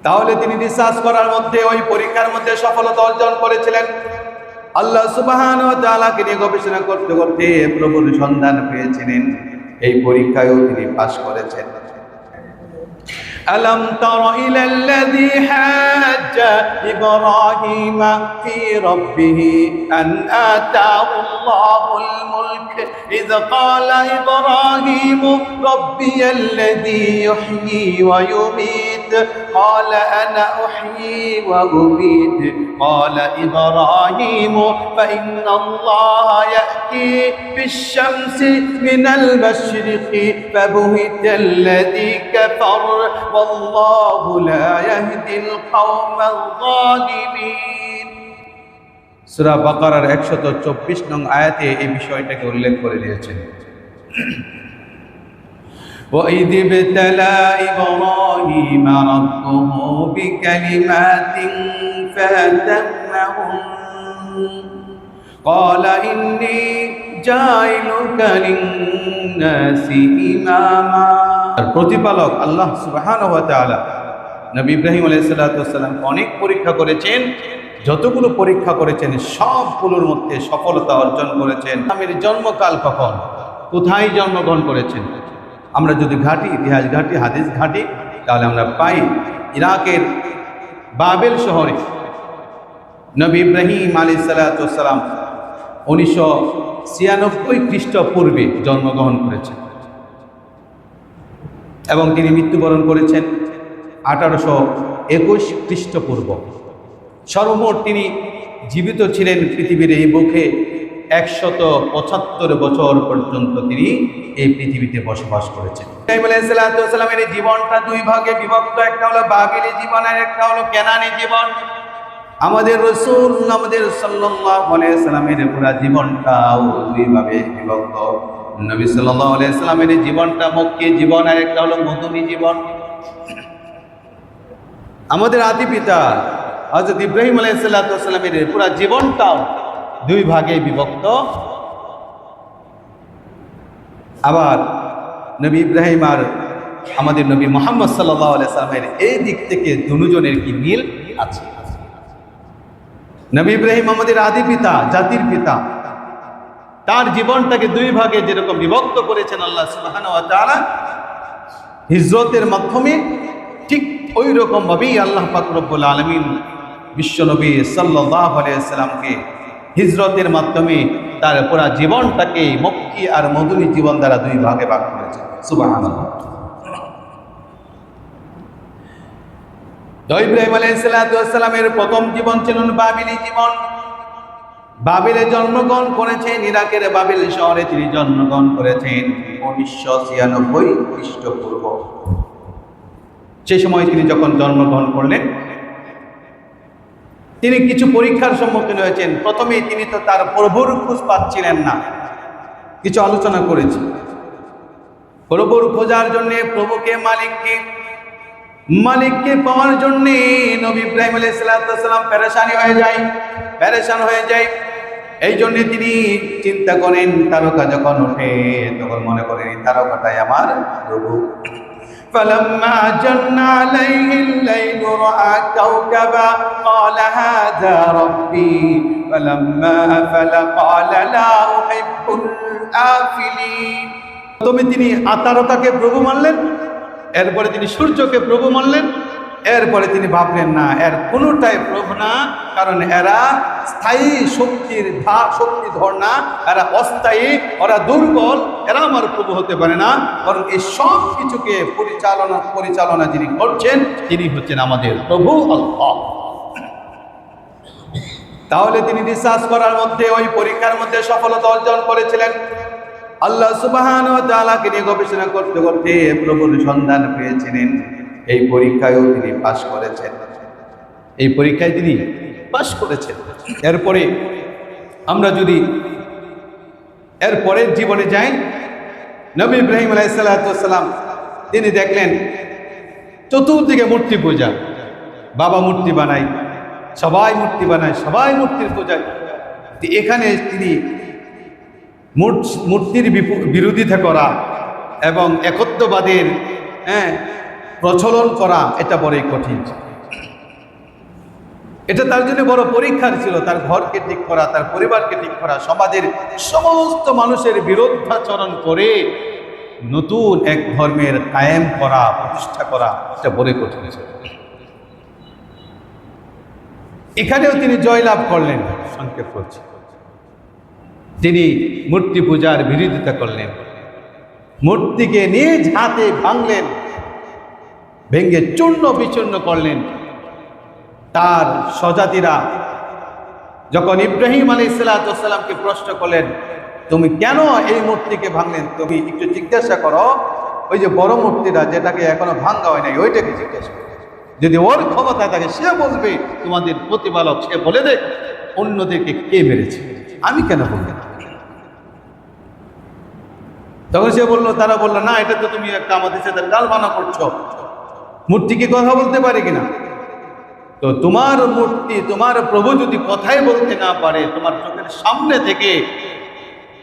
তাহলে তিনি রিসার্চ করার মধ্যে ওই পরীক্ষার মধ্যে সফলতা অর্জন করেছিলেন আল্লাহ সুবাহান ও তাআলাকে নিয়ে গবেষণা করতে করতে প্রভুর সন্ধান পেয়েছিলেন এই পরীক্ষায়ও তিনি পাশ করেছেন ألم تر إلى الذي حاج إبراهيم في ربه أن آتاه الله الملك إذ قال إبراهيم ربي الذي يحيي ويميت قال أنا أحيي وأميت قال إبراهيم فإن الله يأتي بالشمس من المشرق فبهت الذي كفر والله لا يهدي القوم الظالمين সূরা বাকারার 124 নং আয়াতে এই বিষয়টাকে উল্লেখ করে দিয়েছেন وإذ ابتلى إبراهيم ربه بكلمات فأتمهن قال إني جاعلك للناس إماما প্রতিপালক আল্লাহ সুবহানাহু ওয়া তাআলা নবী ইব্রাহিম আলাইহিস সালাম অনেক পরীক্ষা করেছেন যতগুলো পরীক্ষা করেছেন সবগুলোর মধ্যে সফলতা অর্জন করেছেন আমির জন্মকাল কখন কোথায় জন্মগ্রহণ করেছেন আমরা যদি ঘাটি, ইতিহাস ঘাটি, হাদিস ঘাটি, তাহলে আমরা পাই ইরাকের বাবেল শহরে। নবী ইব্রাহিম আলী সালাতাম উনিশশো ছিয়ানব্বই খ্রিস্টপূর্বে জন্মগ্রহণ করেছেন এবং তিনি মৃত্যুবরণ করেছেন আঠারোশো একুশ খ্রিস্টপূর্ব। সর্বমোট তিনি জীবিত ছিলেন পৃথিবীর এই বুকে একশত পঁচাত্তর বছর পর্যন্ত তিনি এই পৃথিবীতে বসবাস করেছেন। ইব্রাহিম জীবনটা দুই ভাগে বিভক্ত। একটা হলো বাবিলি জীবন আর একটা হলো কেনানি জীবন। আমাদের রসুল আমাদের সাল্লামের পুরা জীবনটাও দুই ভাবে বিভক্ত। নবী সাল্লামের জীবনটা মক্কি জীবন আর একটা হলো মদনী জীবন। আমাদের আদি পিতা হযরত ইব্রাহিম আলাইহিস সালামের পুরা জীবনটাও দুই ভাগে বিভক্ত। আবার নবী ইব্রাহিম আর আমাদের নবী মোহাম্মদ সাল্লাহ আলাইসালামের এই দিক থেকে দুজনের কি মিল আছে? নবী ইব্রাহিম আমাদের আদি পিতা, জাতির পিতা। তার জীবনটাকে দুই ভাগে যেরকম বিভক্ত করেছেন আল্লাহ হিজরতের মাধ্যমে ঠিক ওই রকম ভাবেই আল্লাহ পাক রব্বুল আলামিন বিশ্বনবী সাল্লাল্লাহু আলাইহি সাল্লামকে হিজরতের মাধ্যমে তার পুরা জীবনটাকে মক্কি আর মধুনী জীবন দ্বারা দুই ভাগে ভাগ করেছেন সুবহানাল্লাহ। তো ইব্রাহিম আলাইহিসসালামের প্রথম জীবন ছিল বাবিলি জীবন। বাবিলে জন্মগ্রহণ করেছেন, ইরাকের বাবিল শহরে তিনি জন্মগ্রহণ করেছেন উনিশশো ছিয়ানব্বই খ্রিস্টপূর্ব। সে সময় তিনি যখন জন্মগ্রহণ করলেন তিনি কিছু পরীক্ষার সম্মুখীন হয়েছেন। প্রথমেই তিনি তো তার প্রভুর খোঁজ পাচ্ছিলেন না। কিছু আলোচনা করেছি। প্রভুর খোঁজার জন্যে প্রভুকে মালিককে মালিককে পাওয়ার জন্যে নবী ইব্রাহিম আলাইসালাম প্যারেশানি হয়ে যায় প্যারেশান হয়ে যায়। এই জন্যে তিনি চিন্তা করেন, তারকা যখন ওঠে, তখন মনে করেন তারকাটাই আমার প্রভু। فلما جن عليه الليل رأى كوكبا قال هذا ربي فلما أفل قال لا أحب الآفلين তুমি তিনি আতারকাকে প্রভু মানলেন এরপরে তিনি সূর্যকে প্রভু মানলেন এরপরে তিনি ভাবলেন, না, এর কোনোটাই প্রভু না, কারণ এরা স্থায়ী শক্তির ধা শক্তি ধর না, এরা অস্থায়ী, ওরা দুর্বল, এরা আমার প্রভু হতে পারে না। কারণ এই সব কিছুকে পরিচালনা পরিচালনা যিনি করছেন, তিনি হচ্ছেন আমাদের প্রভু আল্লাহ। তাহলে তিনি রিসার্চ করার মধ্যে, ওই পরীক্ষার মধ্যে সফলতা অর্জন করেছিলেন। আল্লাহ সুবাহান নিয়ে গবেষণা করতে করতে প্রভুর সন্ধান পেয়েছিলেন। এই পরীক্ষায়ও তিনি পাশ করেছেন। এই পরীক্ষায় তিনি পাশ করেছেন। এরপরে আমরা যদি এরপরের জীবনে যাই, নবী ইব্রাহিম আলাইসাল্লাম তিনি দেখলেন চতুর্দিকে মূর্তি পূজা। বাবা মূর্তি বানায়, সবাই মূর্তি বানায়, সবাই মূর্তির পূজা। এখানে তিনি মূর্তির বিরোধিতা করা এবং একত্ববাদের হ্যাঁ প্রচলন করা এটা বড়ই কঠিন। এটা তার জন্য বড় পরীক্ষার ছিল, তার ঘরকে ঠিক করা, তার পরিবারকে ঠিক করা, সমাজের সমস্ত মানুষের বিরোধাচরণ করে নতুন এক ধর্মের কায়েম করা, প্রতিষ্ঠা করা এটা বড় কঠিন ছিল। এখানেও তিনি জয়লাভ করলেন, সংক্ষেপ করছি। তিনি মূর্তি পূজার বিরোধিতা করলেন। মূর্তিকে নিজ হাতে ভাঙলেন। ভেঙ্গে চূর্ণ বিচূর্ণ করলেন। তার স্বজাতিরা যখন ইব্রাহিম আলী সাল্লামকে প্রশ্ন করলেন, তুমি কেন এই মূর্তিকে ভাঙলেন? তুমি একটু জিজ্ঞাসা করো। ওই যে বড় মূর্তিটা যেটাকে এখনও ভাঙ্গা হয় নাই, ওইটাকে জিজ্ঞাসা যদি ওর ক্ষমতা থাকে, সে বলবে, তোমাদের প্রতিপালক, সে বলে দে, অন্যদেরকে কে মেরেছে? আমি কেন বলব তখন সে বলল, তারা বলল, না, এটা তো তুমি একটা আমাদের সাথে ডাল বানা করছ। মূর্তি কি কথা বলতে পারে কিনা? তো তোমার মূর্তি, তোমার প্রভু যদি কথাই বলতে না পারে, তোমার চোখের সামনে থেকে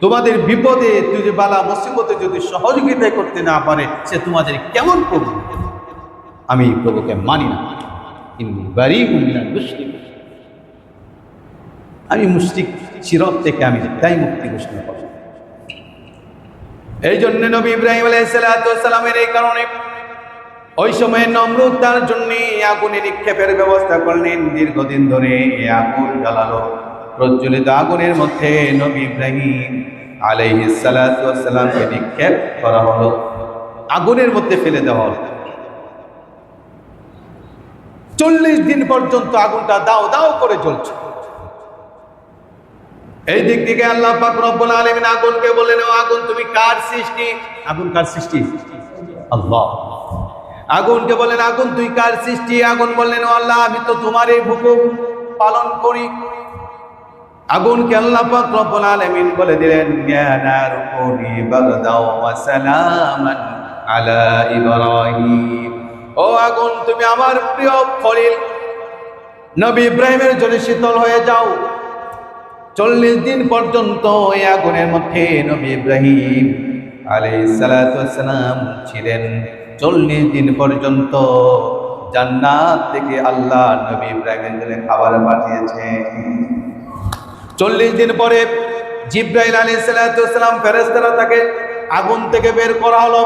তোমাদের বিপদে যদি বালা মুসিবতে যদি সহযোগিতা করতে না পারে, সে তোমাদের কেমন প্রভু? আমি এই প্রভুকে মানি না। আমি মুসলিক চিরত থেকে আমি তাই মুক্তি ঘোষণা করব এই জন্য নবী ইব্রাহিম আলাইসালামের এই কারণে ওই সময় নমরুদ তার জন্য আগুনে নিক্ষেপের ব্যবস্থা করলেন দীর্ঘদিন ধরে এই আগুন জ্বালালো। প্রজ্বলিত আগুনের মধ্যে নবী ইব্রাহিম আলাইহিসালামকে নিক্ষেপ করা হলো। আগুনের মধ্যে ফেলে দেওয়া হলো। চল্লিশ দিন পর্যন্ত আগুনটা দাও দাও করে চলছে এই দিক থেকে আল্লাহ পাক রব্বুল আলামিন আগুনকে বললেন, ও আগুন, তুমি কার সৃষ্টি? আগুন কার সৃষ্টি? আল্লাহ। আগুনকে বলেন, আগুন, তুই কার সৃষ্টি? আগুন বললেন আল্লাহ, আমি তো তোমার এই হুকুম পালন করি। আগুনকে আল্লাহ পাক রব্বুল আলামিন বলে দিলেন, ইয়া কুনি বারদাও ওয়া সালামান আলা ইব্রাহিম। ও আগুন, তুমি আমার প্রিয় খলিল, নবী ইব্রাহিমের জন্য শীতল হয়ে যাও। চল্লিশ দিন পর্যন্ত এই আগুনের মধ্যে নবী ইব্রাহিম আলাইসালাম ছিলেন। চল্লিশ দিন পর্যন্ত জান্নাত থেকে আল্লাহ নবী ইব্রাহিমের জন্য খাবার পাঠিয়েছে চল্লিশ দিন পরে জিব্রাইল আলী সালাম ফেরেস্তারা তাকে আগুন থেকে বের করা হলো।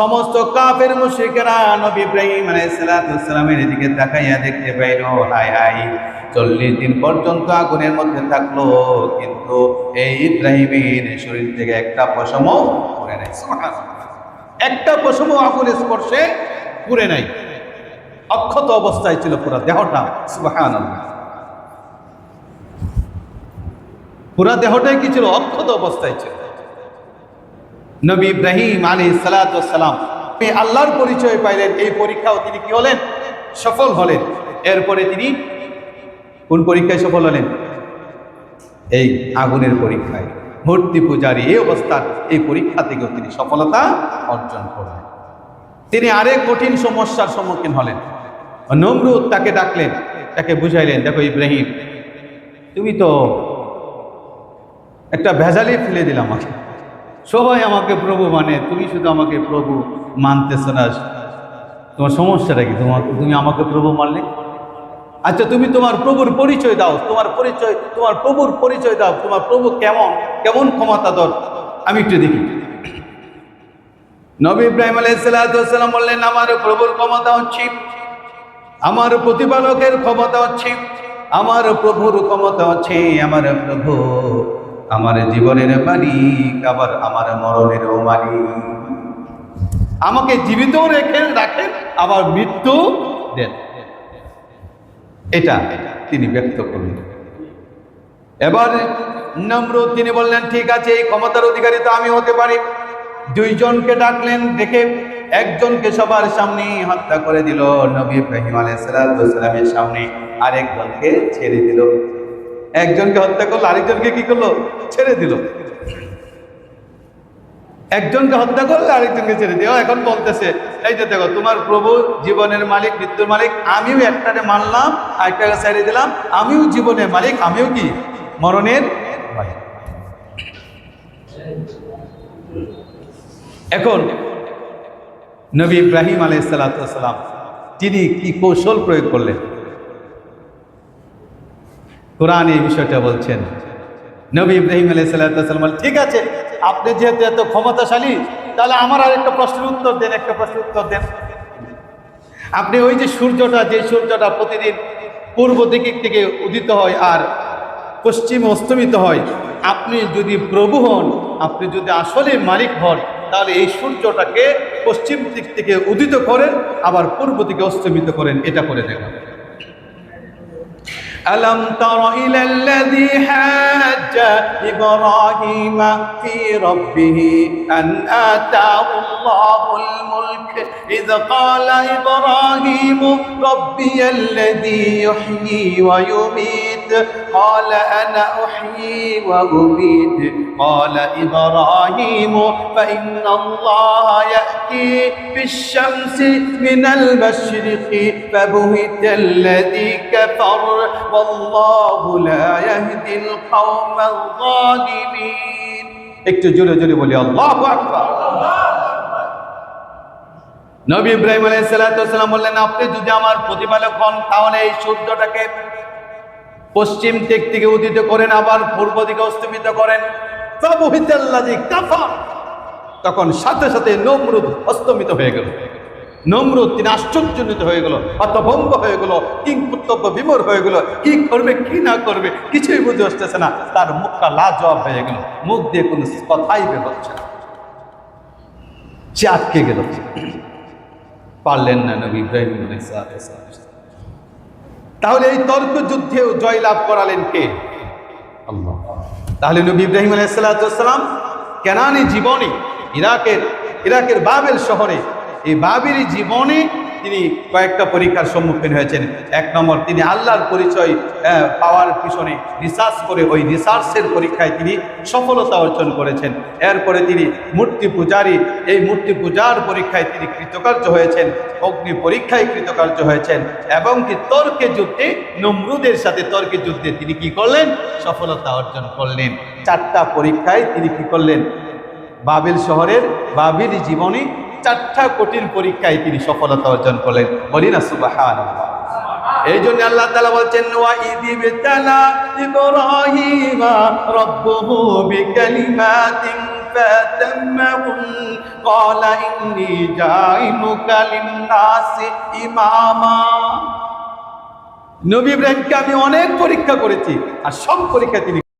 সমস্ত কাফের মুশরিকেরা নবী ইব্রাহিম আলাইসালামের এদিকে তাকাইয়া দেখতে পাইল হাই হাই চল্লিশ দিন পর্যন্ত আগুনের মধ্যে থাকল, কিন্তু এই ইব্রাহিমের শরীর থেকে একটা পশম পুড়ে নাই। একটা পশম আগুনের স্পর্শে পুড়ে নাই। অক্ষত অবস্থায় ছিল পুরো দেহটা সুবাহান পুরা দেহটাই কি ছিল? অক্ষত অবস্থায় ছিল। নবী ইব্রাহিম আলী সালাম আল্লাহর পরিচয় পাইলেন, এই পরীক্ষাও তিনি কি হলেন? সফল হলেন। এরপরে তিনি কোন পরীক্ষায় সফল হলেন? এই আগুনের পরীক্ষায়। মূর্তি পূজারী এই অবস্থার এই পরীক্ষা থেকেও তিনি সফলতা অর্জন করলেন। তিনি আরেক কঠিন সমস্যার সম্মুখীন হলেন। নমরুদ তাকে ডাকলেন, তাকে বুঝাইলেন, দেখো ইব্রাহিম, তুমি তো একটা ভেজালি ফেলে দিলাম আমাকে। সবাই আমাকে প্রভু মানে তুমি শুধু আমাকে প্রভু মানতেছ না। তোমার সমস্যাটা কি? তোমার, তুমি আমাকে প্রভু মানলে? আচ্ছা তুমি তোমার প্রভুর পরিচয় দাও, তোমার পরিচয়, তোমার প্রভুর পরিচয় দাও, তোমার প্রভু কেমন? কেমন ক্ষমতাধর? আমি একটু দেখি। নবী ইব্রাহিম আলাইসাল্লাম বললেন, আমার প্রভুর ক্ষমতা হচ্ছে, আমার প্রতিপালকের ক্ষমতা হচ্ছে, আমার প্রভুর ক্ষমতা হচ্ছে, আমার প্রভু আমার জীবনের মালিক, আবার আমার মরণেরও মালিক। আমাকে জীবিত রেখে রাখেন, আবার মৃত্যু দেন। এটা তিনি ব্যক্ত করলেন। এবার নমরুদ তিনি বললেন, ঠিক আছে, এই ক্ষমতার অধিকারী তো আমি হতে পারি। দুইজনকে ডাকলেন, দেখে একজনকে সবার সামনে হত্যা করে দিল নবী ইব্রাহিম আলাইসালামের সামনে। আরেকজনকে ছেড়ে দিল। একজনকে হত্যা করল, আরেকজনকে কি করল? ছেড়ে দিল। একজনকে হত্যা করলে, আরেকজনকে ছেড়ে দিও এখন বলতেছে এই যে দেখো তোমার প্রভু জীবনের মালিক মৃত্যুর মালিক আমিও একটাকে মানলাম আরেকটাকে ছেড়ে দিলাম আমিও জীবনের মালিক আমিও কি? মরণের এখন নবী ইব্রাহিম আলাই সালাম তিনি কি কৌশল প্রয়োগ করলেন? কোরআন এই বিষয়টা বলছেন। নবী ইব্রাহিম আলাইসাল্লাম বলেন, ঠিক আছে আপনি যেহেতু এত ক্ষমতাশালী তাহলে আমার আর একটা প্রশ্নের উত্তর দেন, একটা প্রশ্নের উত্তর দেন। আপনি ওই যে সূর্যটা যে সূর্যটা প্রতিদিন পূর্ব দিক থেকে উদিত হয় আর পশ্চিমে অস্তমিত হয়, আপনি যদি প্রভু হন, আপনি যদি আসলে মালিক হন, তাহলে এই সূর্যটাকে পশ্চিম দিক থেকে উদিত করেন, আবার পূর্ব দিকে অস্তমিত করেন, এটা করে দেখান। ألم تر إلى الذي حاج إبراهيم في ربه أن آتاه الله الملك إذ قال إبراهيم ربي الذي يحيي ويميت قال أنا أحيي وأميت قال إبراهيم فإن الله يأتي بالشمس من المشرق فبهت الذي كفر والله لا يهدي القوم الظالمين একটু জোরে জোরে বলি আল্লাহ নবী ইব্রাহিম আলাইসাল্লাম বললেন আপনি যদি আমার প্রতিপালক হন তাহলে এই সূর্যটাকে পশ্চিম দিক থেকে উদিত করেন, আবার পূর্ব দিকে অস্তমিত করেন। তখন সাথে সাথে নমরুদ অস্তমিত হয়ে গেল। নমরুদ তিনি আশ্চর্যজনিত হয়ে গেল, হতভম্ব হয়ে গেল কিং কর্তব্য বিমর হয়ে গেল। কি করবে, কি না করবে, কিছুই বুঝে আসতেছে না। তার মুখটা লাজবাব হয়ে গেল। মুখ দিয়ে কোনো কথাই বের হচ্ছে না। সে আটকে গেল। পারলেন না নবী ইব্রাহিম। তাহলে এই তর্ক যুদ্ধেও জয়লাভ করালেন কে? তাহলে নবী ইব্রাহিম আলাইসাল্লাম কেনানি জীবনে ইরাকের ইরাকের বাবেল শহরে, এই বাবের জীবনে তিনি কয়েকটা পরীক্ষার সম্মুখীন হয়েছেন। এক নম্বর, তিনি আল্লাহর পরিচয় পাওয়ার পিছনে রিসার্চ করে ওই রিসার্চের পরীক্ষায় তিনি সফলতা অর্জন করেছেন। এরপরে তিনি মূর্তি পূজারী, এই মূর্তি পূজার পরীক্ষায় তিনি কৃতকার্য হয়েছেন, অগ্নি পরীক্ষায় কৃতকার্য হয়েছেন এবং কি তর্কে যুদ্ধে, নমরুদের সাথে তর্কে যুদ্ধে তিনি কি করলেন? সফলতা অর্জন করলেন। চারটা পরীক্ষায় তিনি কি করলেন? বাবিল শহরের বাবিল জীবনে চারটা কঠিন পরীক্ষায় তিনি সফলতা অর্জন করলেন। বলি না সুবাহান এই জন্য আল্লাহ তাআলা বলছেন নবী ইব্রাহিমকে আমি অনেক পরীক্ষা করেছি, আর সব পরীক্ষা তিনি